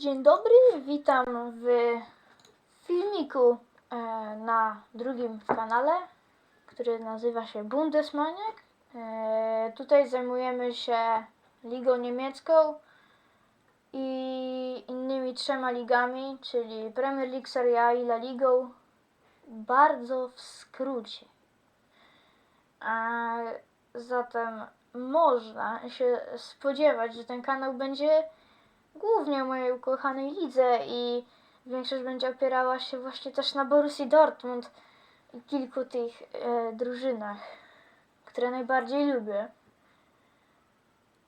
dzień dobry, witam w filmiku e, na drugim kanale, który nazywa się Bundesmaniak. E, tutaj zajmujemy się ligą niemiecką i innymi trzema ligami, czyli Premier League, Serie A i La Ligą. Bardzo w skrócie. Zatem można się spodziewać, że ten kanał będzie głównie o mojej ukochanej lidze i większość będzie opierała się właśnie też na Borussii Dortmund i kilku tych e, drużynach, które najbardziej lubię.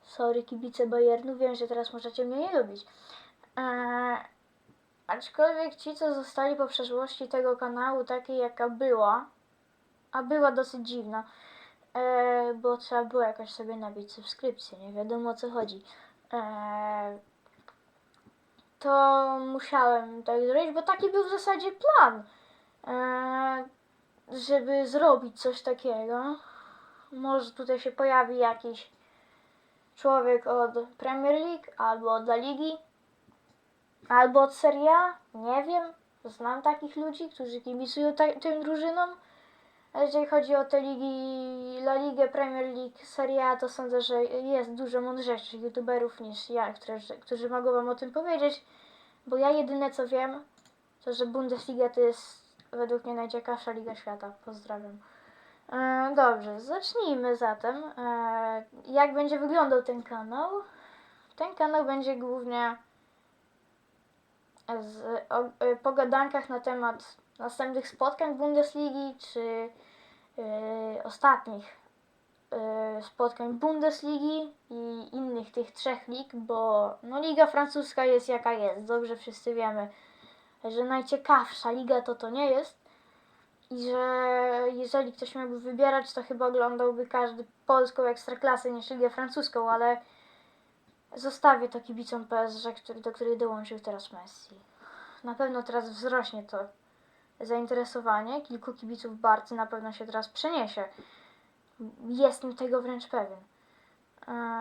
Sorry kibice Bayernu, wiem, że teraz możecie mnie nie lubić. E, aczkolwiek ci, co zostali po przeszłości tego kanału takiej, jaka była, a była dosyć dziwna, e, bo trzeba było jakoś sobie nabić subskrypcję, nie wiadomo o co chodzi. E, to musiałem tak zrobić, bo taki był w zasadzie plan, e, żeby zrobić coś takiego. Może tutaj się pojawi jakiś człowiek od Premier League, albo od La Ligi, albo od Serie A, nie wiem. Znam takich ludzi, którzy kibicują ta- tym drużynom. A jeżeli chodzi o te ligi, La Ligę, Premier League, Serie A, to sądzę, że jest dużo mądrzejszych youtuberów niż ja, którzy, którzy mogą wam o tym powiedzieć. Bo ja jedyne co wiem, to że Bundesliga to jest według mnie najciekawsza liga świata. Pozdrawiam. E, dobrze, zacznijmy zatem. E, jak będzie wyglądał ten kanał? Ten kanał będzie głównie z o, e, pogadankach na temat następnych spotkań Bundesligi, czy ostatnich spotkań Bundesligi i innych tych trzech lig, bo no, liga francuska jest jaka jest. Dobrze wszyscy wiemy, że najciekawsza liga to to nie jest i że jeżeli ktoś miałby wybierać, to chyba oglądałby każdy polską ekstraklasę niż ligę francuską, ale zostawię to kibicom PSG, do której dołączył teraz Messi. Na pewno teraz wzrośnie to zainteresowanie. Kilku kibiców Barcy na pewno się teraz przeniesie. Jestem tego wręcz pewien.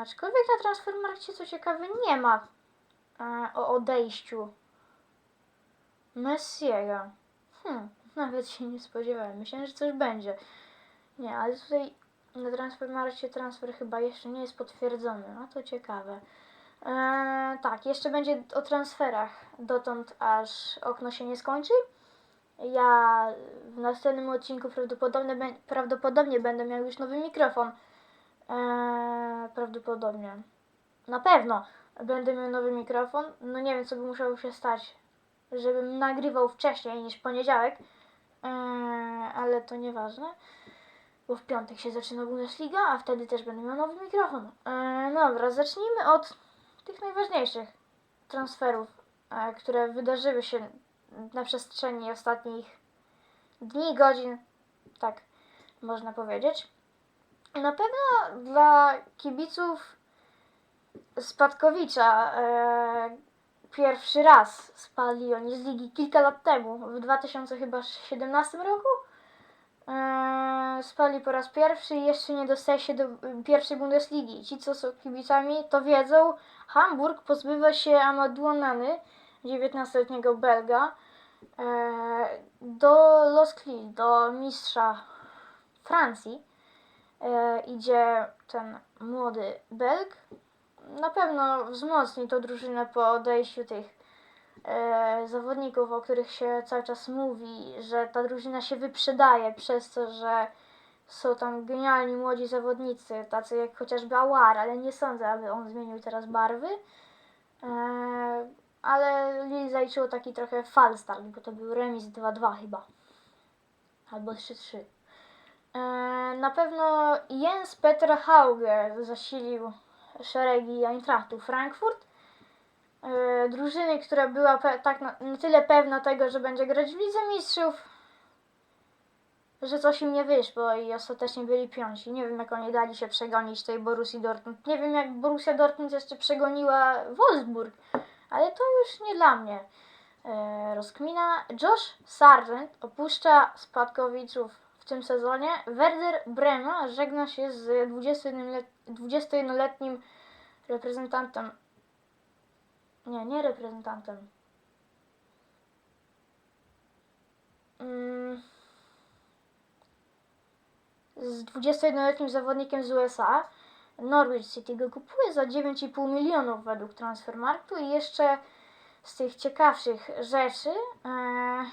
Aczkolwiek na Transfermarkcie co ciekawe nie ma e, o odejściu Messiego. Hmm, nawet się nie spodziewałem. Myślałem, że coś będzie. Nie, ale tutaj na Transfermarkcie transfer chyba jeszcze nie jest potwierdzony. A to ciekawe. E, tak, jeszcze będzie o transferach dotąd, aż okno się nie skończy. Ja w następnym odcinku prawdopodobnie, prawdopodobnie będę miał już nowy mikrofon. Eee, prawdopodobnie. Na pewno będę miał nowy mikrofon. No nie wiem, co by musiało się stać, żebym nagrywał wcześniej niż poniedziałek. Eee, ale to nieważne. Bo w piątek się zaczyna Bundesliga, a wtedy też będę miał nowy mikrofon. Eee, dobra, zacznijmy od tych najważniejszych transferów, e, które wydarzyły się na przestrzeni ostatnich dni, godzin, tak można powiedzieć. Na pewno dla kibiców Spadkowicza e, pierwszy raz spadli oni z ligi kilka lat temu, w 2017 roku. E, po raz pierwszy i jeszcze nie dostali się do pierwszej Bundesligi. Ci, co są kibicami, to wiedzą. Hamburg pozbywa się Amadou Onany, 19-letniego Belga, e, do Los do mistrza Francji e, idzie ten młody Belg. Na pewno wzmocni to drużynę po odejściu tych e, zawodników, o których się cały czas mówi, że ta drużyna się wyprzedaje przez to, że są tam genialni młodzi zawodnicy, tacy jak chociażby Awar, ale nie sądzę, aby on zmienił teraz barwy. Ale Lille zaliczyło taki trochę falstart, bo to był remis 2-2 chyba. Albo 3-3. E, Na pewno Jens Peter Hauge zasilił szeregi Eintrachtu Frankfurt. E, Drużyny, która była tak na, na tyle pewna tego, że będzie grać w Lidze Mistrzów, że coś im nie wyszło i ostatecznie byli piąci. Nie wiem, jak oni dali się przegonić tej Borussii Dortmund. Nie wiem, jak Borussia Dortmund jeszcze przegoniła Wolfsburg, ale to już nie dla mnie e, rozkmina. Josh Sargent opuszcza Spadkowiczów w tym sezonie. Werder Brema żegna się z 21-let- 21-letnim reprezentantem Nie, nie reprezentantem. Mm. Z 21-letnim zawodnikiem z USA. Norwich City go kupuje za 9,5 milionów według Transfermarktu i jeszcze z tych ciekawszych rzeczy e,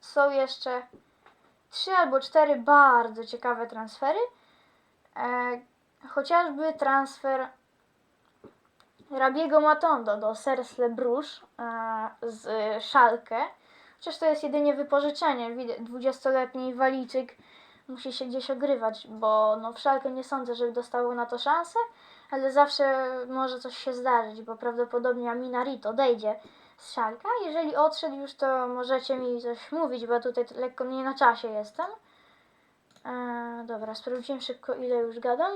są jeszcze trzy albo cztery bardzo ciekawe transfery. E, chociażby transfer Rabiego Matondo do Cercle Bruges e, z Szalkę. Chociaż to jest jedynie wypożyczenie. Widać, 20-letni Walijczyk musi się gdzieś ogrywać, bo no w nie sądzę, żeby dostało na to szansę, ale zawsze może coś się zdarzyć, bo prawdopodobnie Aminarit odejdzie z Szalka. Jeżeli odszedł już, to możecie mi coś mówić, bo tutaj lekko nie na czasie jestem. E, dobra, sprawdziłem szybko, ile już gadam.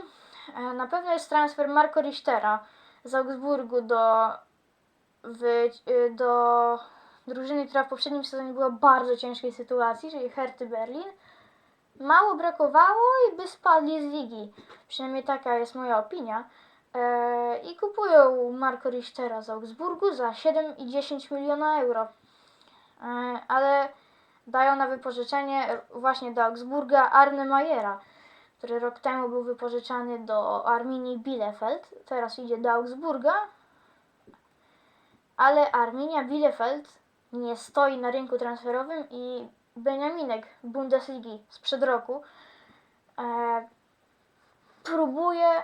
E, na pewno jest transfer Marco Richtera z Augsburgu do, y, do drużyny, która w poprzednim sezonie była w bardzo ciężkiej sytuacji, czyli Herty Berlin. Mało brakowało i by spadli z ligi. Przynajmniej taka jest moja opinia. E, I kupują Marco Richtera z Augsburgu za 7,10 miliona euro. E, ale dają na wypożyczenie właśnie do Augsburga Arne Mayera, który rok temu był wypożyczany do Arminii Bielefeld. Teraz idzie do Augsburga. Ale Arminia Bielefeld nie stoi na rynku transferowym i Beniaminek Bundesligi sprzed roku e, próbuje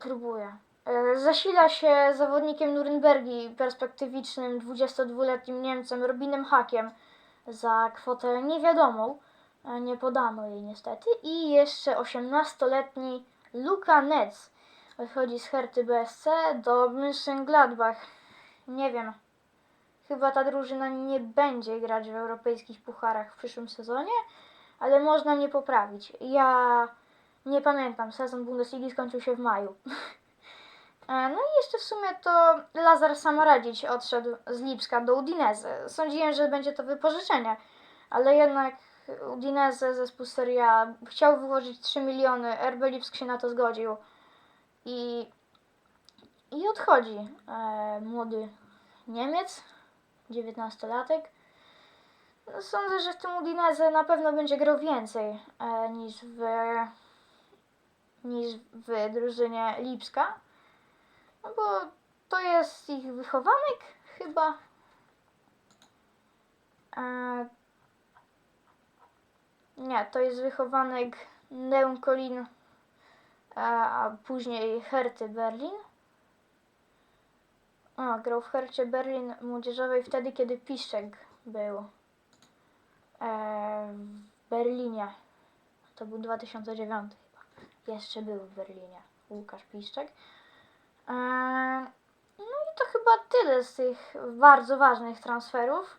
próbuje e, zasila się zawodnikiem Nurembergi perspektywicznym 22-letnim Niemcem Robinem Hakiem za kwotę niewiadomą, e, nie podano jej niestety. I jeszcze 18-letni Luka Netz wychodzi z Herty BSC do Mönchengladbach. Nie wiem Chyba ta drużyna nie będzie grać w europejskich pucharach w przyszłym sezonie, ale można mnie poprawić. Ja nie pamiętam, sezon Bundesligi skończył się w maju. E, No i jeszcze w sumie to Lazar Samaradzic odszedł z Lipska do Udinese. Sądziłem, że będzie to wypożyczenie, ale jednak Udinese, zespół Serie A, chciał wyłożyć 3 miliony, RB Lipsk się na to zgodził i, i odchodzi e, młody Niemiec, 19-latek. No, Sądzę, że w tym Udinese na pewno będzie grał więcej e, niż w niż w drużynie Lipska. No bo to jest ich wychowanek chyba. E, nie, to jest wychowanek Neunkolin, e, a później Herty Berlin. A, grał w Hercie Berlin młodzieżowej wtedy, kiedy Piszczek był e, w Berlinie. To był 2009 chyba. Jeszcze był w Berlinie Łukasz Piszczek. E, no i to chyba tyle z tych bardzo ważnych transferów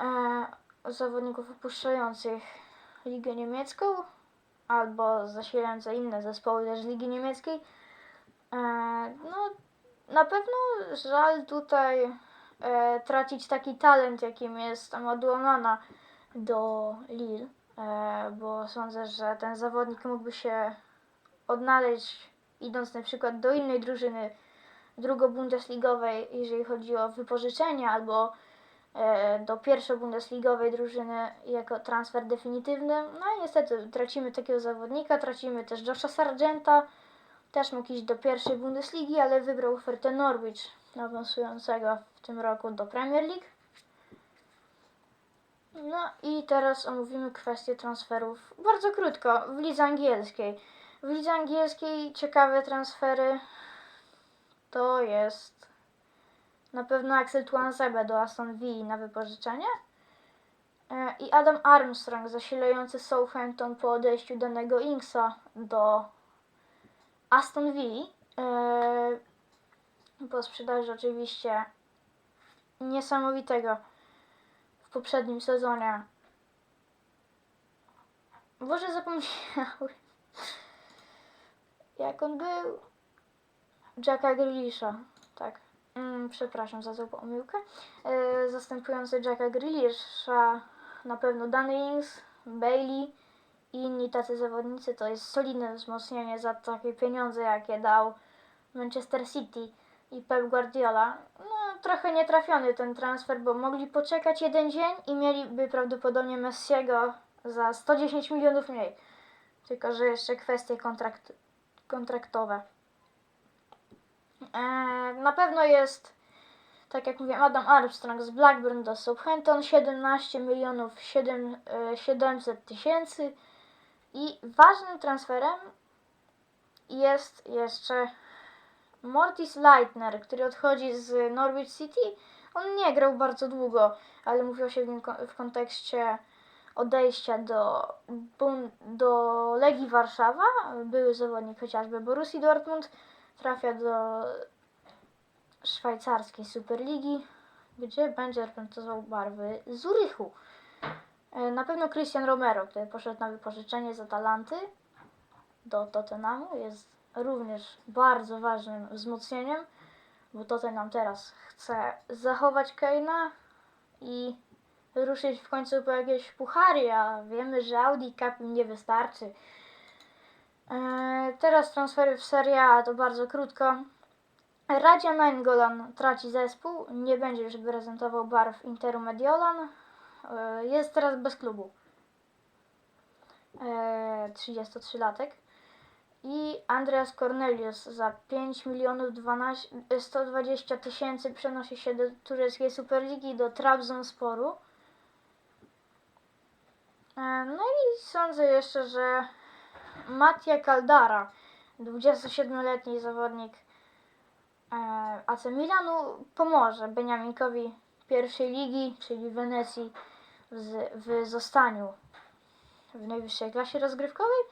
e, zawodników opuszczających Ligę Niemiecką albo zasilające inne zespoły też Ligi Niemieckiej. E, no, na pewno żal tutaj e, tracić taki talent, jakim jest Amadou Onana do Lille, e, bo sądzę, że ten zawodnik mógłby się odnaleźć idąc na przykład do innej drużyny drugo-bundesligowej, jeżeli chodzi o wypożyczenie, albo e, do pierwszo-bundesligowej drużyny jako transfer definitywny. No i niestety tracimy takiego zawodnika, tracimy też Josha Sargenta, też mógł iść do pierwszej Bundesligi, ale wybrał ofertę Norwich, awansującego w tym roku do Premier League. No i teraz omówimy kwestię transferów bardzo krótko w lidze angielskiej. W lidze angielskiej ciekawe transfery to jest na pewno Axel Tuanzebe do Aston Villa na wypożyczenie E, i Adam Armstrong zasilający Southampton po odejściu danego Inksa do Aston Villa e, po sprzedaży oczywiście niesamowitego w poprzednim sezonie. Boże, zapomniałem. Jak on był? Jacka Grealisha, tak. Mm, przepraszam za tą pomyłkę. E, zastępujący Jacka Grealisha na pewno Ings, Bailey i inni tacy zawodnicy. To jest solidne wzmocnienie za takie pieniądze, jakie dał Manchester City i Pep Guardiola. No, trochę nietrafiony ten transfer, bo mogli poczekać jeden dzień i mieliby prawdopodobnie Messiego za 110 milionów mniej. Tylko, że jeszcze kwestie kontrakt, kontraktowe. Eee, na pewno jest, tak jak mówiłem, Adam Armstrong z Blackburn do Southampton 17 milionów 7, e, 700 tysięcy i ważnym transferem jest jeszcze Mortis Leitner, który odchodzi z Norwich City. On nie grał bardzo długo, ale mówiło się w, nim w kontekście odejścia do, do Legii Warszawa. Były zawodnik chociażby Borussii Dortmund. Trafia do szwajcarskiej Superligi, gdzie będzie reprezentował barwy Zurychu. E, Na pewno Christian Romero, który poszedł na wypożyczenie z Atalanty do Tottenhamu, jest również bardzo ważnym wzmocnieniem, bo Tottenham teraz chce zachować Keina i ruszyć w końcu po jakieś puchary, a wiemy, że Audi Cup im nie wystarczy. E, teraz transfery w Serie A to bardzo krótko. Radia Nainggolan traci zespół, nie będzie już reprezentował barw Interu Mediolan. E, Jest teraz bez klubu. E, 33-latek. I Andreas Cornelius za 5 milionów 12, e, 120 tysięcy przenosi się do tureckiej Superligi do Trabzonsporu. E, No i sądzę jeszcze, że Mattia Caldara, 27-letni zawodnik e, AC Milanu, pomoże Beniaminkowi pierwszej ligi, czyli Wenecji, w, w zostaniu w najwyższej klasie rozgrywkowej.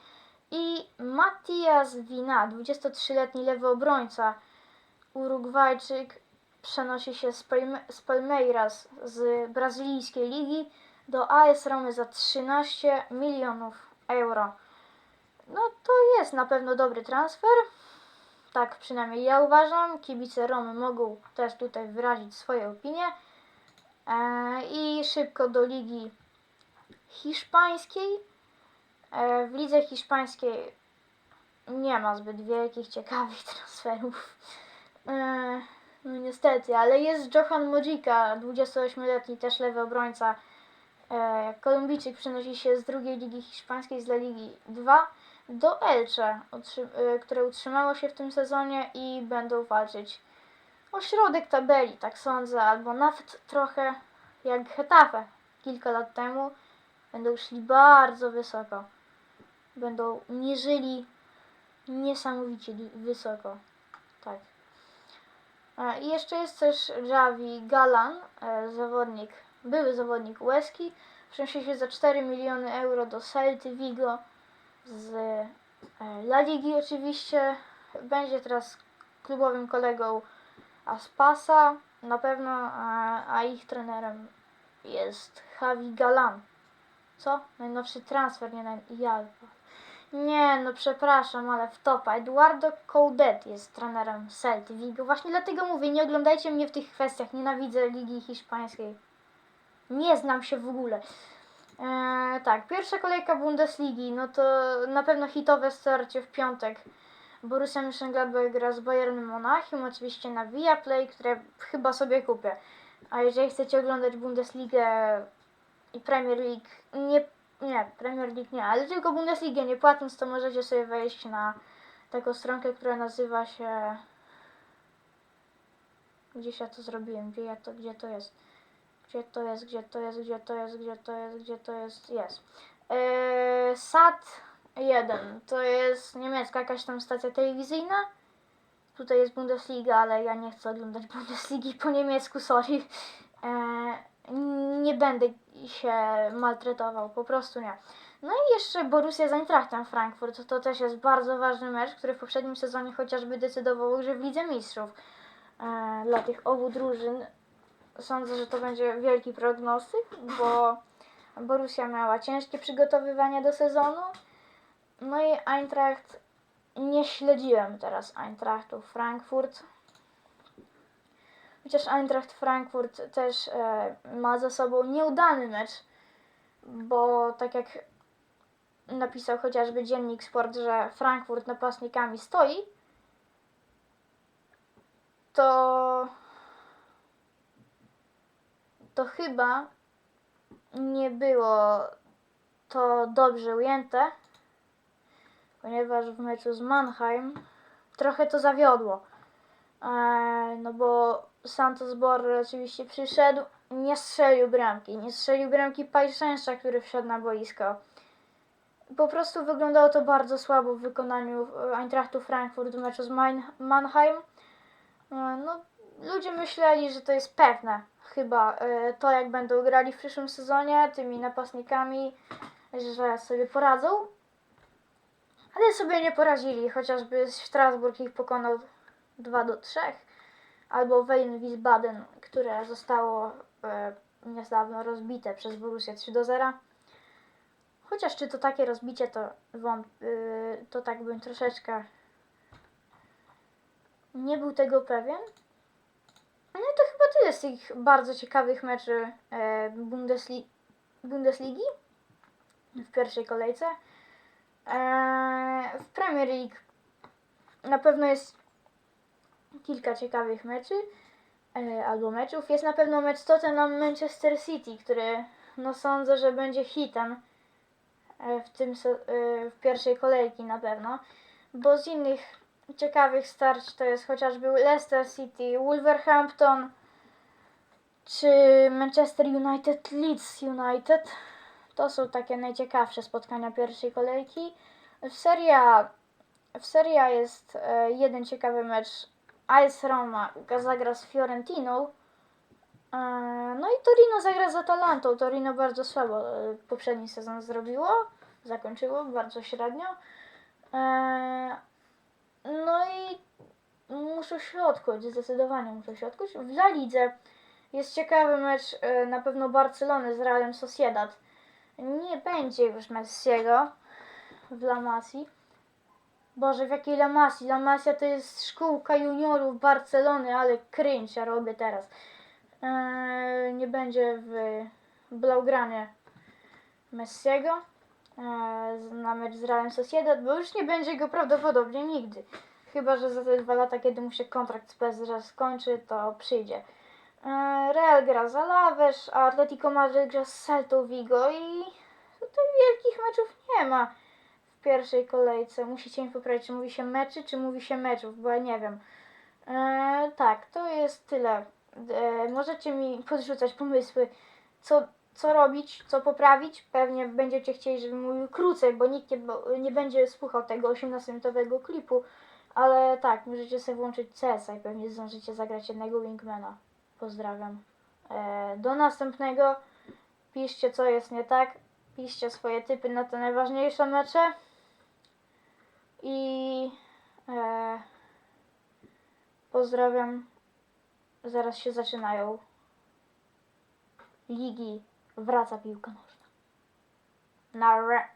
I Matias Wina, 23-letni lewy obrońca, Urugwajczyk, przenosi się z, Palme- z Palmeiras z brazylijskiej ligi do AS Romy za 13 milionów euro. No to jest na pewno dobry transfer. Tak przynajmniej ja uważam. Kibice Romy mogą też tutaj wyrazić swoje opinie. E, I szybko do ligi hiszpańskiej. E, w lidze hiszpańskiej nie ma zbyt wielkich, ciekawych transferów. E, no niestety, ale jest Johan Mojica, 28-letni też lewy obrońca. Kolumbijczyk przenosi się z drugiej ligi hiszpańskiej, z La Ligi 2 do Elche, które utrzymało się w tym sezonie i będą walczyć o środek tabeli, tak sądzę, albo nawet trochę jak Hetafe kilka lat temu. Będą szli bardzo wysoko. Będą mierzyli niesamowicie wysoko. Tak. E, I jeszcze jest też Javi Galan, e, zawodnik, były zawodnik Łeski. Przenosi się za 4 miliony euro do Celty Vigo z e, La Ligi oczywiście. Będzie teraz klubowym kolegą Aspasa na pewno, a, a ich trenerem jest Javi Galan. Co? Najnowszy transfer, nie naj... ja. Nie, no przepraszam, ale w topa. Eduardo Coudet jest trenerem Celty. Właśnie dlatego mówię, nie oglądajcie mnie w tych kwestiach. Nienawidzę Ligi Hiszpańskiej. Nie znam się w ogóle. Eee, tak, pierwsza kolejka Bundesligi, no to na pewno hitowe starcie w piątek. Borussia Mönchengladbach gra z Bayernem Monachium, oczywiście na Viaplay, które chyba sobie kupię. A jeżeli chcecie oglądać Bundesligę i Premier League, nie, nie, Premier League nie, ale tylko Bundesligę nie płacąc, to możecie sobie wejść na taką stronkę, która nazywa się... Gdzieś ja to zrobiłem, gdzie ja to, gdzie to jest? Gdzie to jest, gdzie to jest, gdzie to jest, gdzie to jest, gdzie to jest, jest. Eee, SAT 1 to jest niemiecka jakaś tam stacja telewizyjna. Tutaj jest Bundesliga, ale ja nie chcę oglądać Bundesligi po niemiecku, sorry. Eee, nie będę się maltretował, po prostu nie. No i jeszcze Borussia z Eintrachtem Frankfurt. To też jest bardzo ważny mecz, który w poprzednim sezonie chociażby decydował o grze w Lidze Mistrzów. Eee, dla tych obu drużyn sądzę, że to będzie wielki prognostyk, bo Borussia miała ciężkie przygotowywanie do sezonu. No i Eintracht nie śledziłem teraz Eintrachtu Frankfurt. Chociaż Eintracht Frankfurt też e, ma za sobą nieudany mecz, bo tak jak napisał chociażby dziennik Sport, że Frankfurt napastnikami stoi, to to chyba nie było to dobrze ujęte, ponieważ w meczu z Mannheim trochę to zawiodło. Eee, no bo Santos Borre oczywiście przyszedł, nie strzelił bramki, nie strzelił bramki Pajszęsza, który wszedł na boisko. Po prostu wyglądało to bardzo słabo w wykonaniu e, Eintrachtu Frankfurt w meczu z Mannheim. E, No, ludzie myśleli, że to jest pewne. Chyba e, to, jak będą grali w przyszłym sezonie tymi napastnikami, że sobie poradzą. Ale sobie nie poradzili, chociażby Strasburg ich pokonał 2 do 3. Albo Wayne Wiesbaden, które zostało e, niedawno rozbite przez Borussię 3 do 0. Chociaż czy to takie rozbicie, to wąt, y, to tak bym troszeczkę nie był tego pewien. No to chyba tyle z tych bardzo ciekawych meczy e, Bundesli Bundesligi w pierwszej kolejce. E, w Premier League na pewno jest kilka ciekawych meczy e, albo meczów. Jest na pewno mecz Tottenham Manchester City, który no sądzę, że będzie hitem e, w tym w pierwszej kolejki na pewno, bo z innych ciekawych starć to jest chociażby Leicester City, Wolverhampton czy Manchester United, Leeds United. To są takie najciekawsze spotkania pierwszej kolejki. W Serie A, w Serie A jest e, jeden ciekawy mecz. AS Roma zagra z Fiorentiną. E, no i Torino zagra z Atalantą. Torino bardzo słabo e, poprzedni sezon zrobiło. Zakończyło bardzo średnio. No i muszą się odkuć, zdecydowanie muszą się odkuć. W La Lidze jest ciekawy mecz na pewno Barcelony z Realem Sociedad. Nie będzie już Messiego w La Masji. Boże, w jakiej La Masji? La Masia to jest szkółka juniorów Barcelony, ale cringe ja robię teraz. E, nie będzie w Blaugranie Messiego e, z- na mecz z Realem Sociedad, bo już nie będzie go prawdopodobnie nigdy. Chyba, że za te dwa lata, kiedy mu się kontrakt z PSG skończy, to przyjdzie. E, Real gra za Lawesz, a Atletico Madryt gra z Celtą Vigo i tutaj wielkich meczów nie ma w pierwszej kolejce. Musicie mi poprawić, czy mówi się meczy, czy mówi się meczów, bo ja nie wiem. E, tak, to jest tyle. E, możecie mi podrzucać pomysły, co, co robić, co poprawić. Pewnie będziecie chcieli, żebym mówił krócej, bo nikt nie, nie będzie słuchał tego 18-minutowego klipu. Ale tak, możecie sobie włączyć CS i pewnie zdążycie zagrać jednego Wingmana. Pozdrawiam. E, do następnego. Piszcie, co jest nie tak. Piszcie swoje typy na te najważniejsze mecze. I e, pozdrawiam. Zaraz się zaczynają ligi. Wraca piłka nożna. Na re.